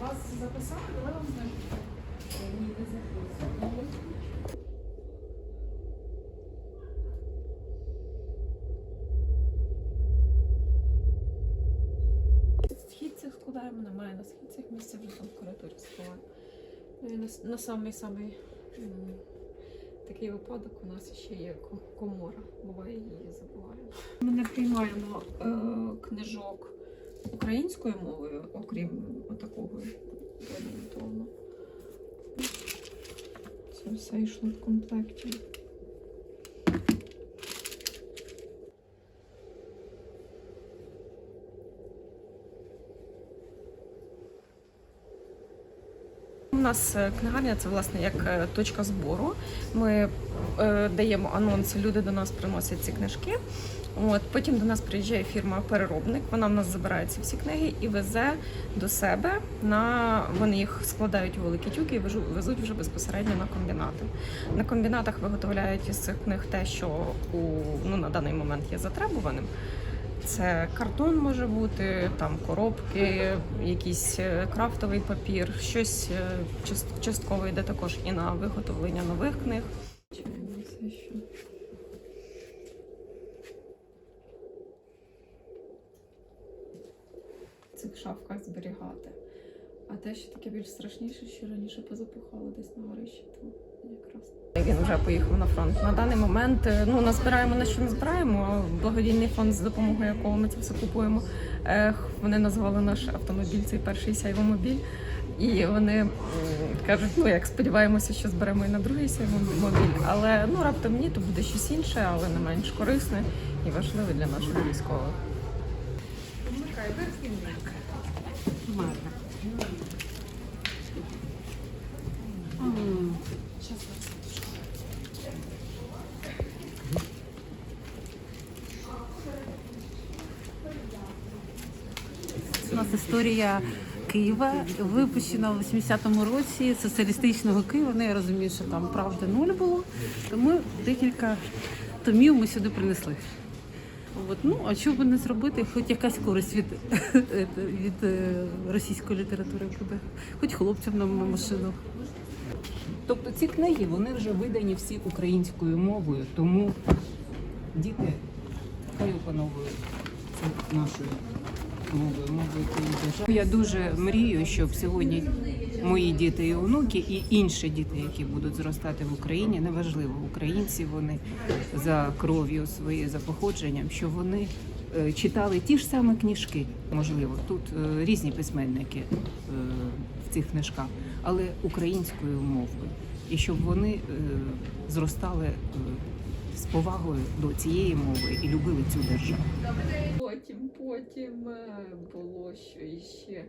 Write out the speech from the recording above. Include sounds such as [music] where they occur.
вас записали, але вам знайшли. Ні, не записали. Східцях мене має на східцях місця вже там в коридорі сховаємо. Ну, на, самий-самий такий випадок у нас ще є комора. Буває, її забуваємо. Ми не приймаємо е, книжок українською мовою, окрім такого орієнтовно. Це все йшло в комплекті. Нас е, книгарня це власне як е, точка збору. Ми е, даємо анонси, люди до нас приносять ці книжки. От потім до нас приїжджає фірма-переробник. Вона в нас забирає ці всі книги і везе до себе. На вони їх складають у великі тюки і везуть вже безпосередньо на комбінати. На комбінатах виготовляють із цих книг те, що у ну на даний момент є затребуваним. Це картон може бути, там коробки, якийсь е, крафтовий папір, щось е, частково йде також і на виготовлення нових книг. В цих шафках зберігати. А те, що таке більш страшніше, що раніше позапухало десь на горищі. Він вже поїхав на фронт. На даний момент е, ну назбираємо на що не збираємо. Благодійний фонд, з допомогою якого ми це все купуємо. Е, Вони назвали наш автомобіль цей перший сяйвомобіль. І вони кажуть, ну як сподіваємося, що зберемо і на другий сяйвомобіль. Але ну раптом ні, то буде щось інше, але не менш корисне і важливе для наших військових. У нас історія Києва випущена в 80-му році соціалістичного Києва. Ну я розумію, що там правди нуль було. Тому декілька томів ми сюди принесли. От, ну, а що би не зробити, хоч якась користь від, [laughs] від е, російської літератури буде, хоч хлопцям на машину. Тобто ці книги вони вже видані всі українською мовою, тому діти хай опановують нашою держави. Я дуже мрію, щоб сьогодні мої діти і онуки, і інші діти, які будуть зростати в Україні, неважливо, українці вони за кров'ю своєю, за походженням, що вони е, читали ті ж самі книжки. Можливо, тут е, різні письменники е, в цих книжках, але українською мовою, і щоб вони зростали з повагою до цієї мови і любили цю державу. Потім, потім е, було що іще.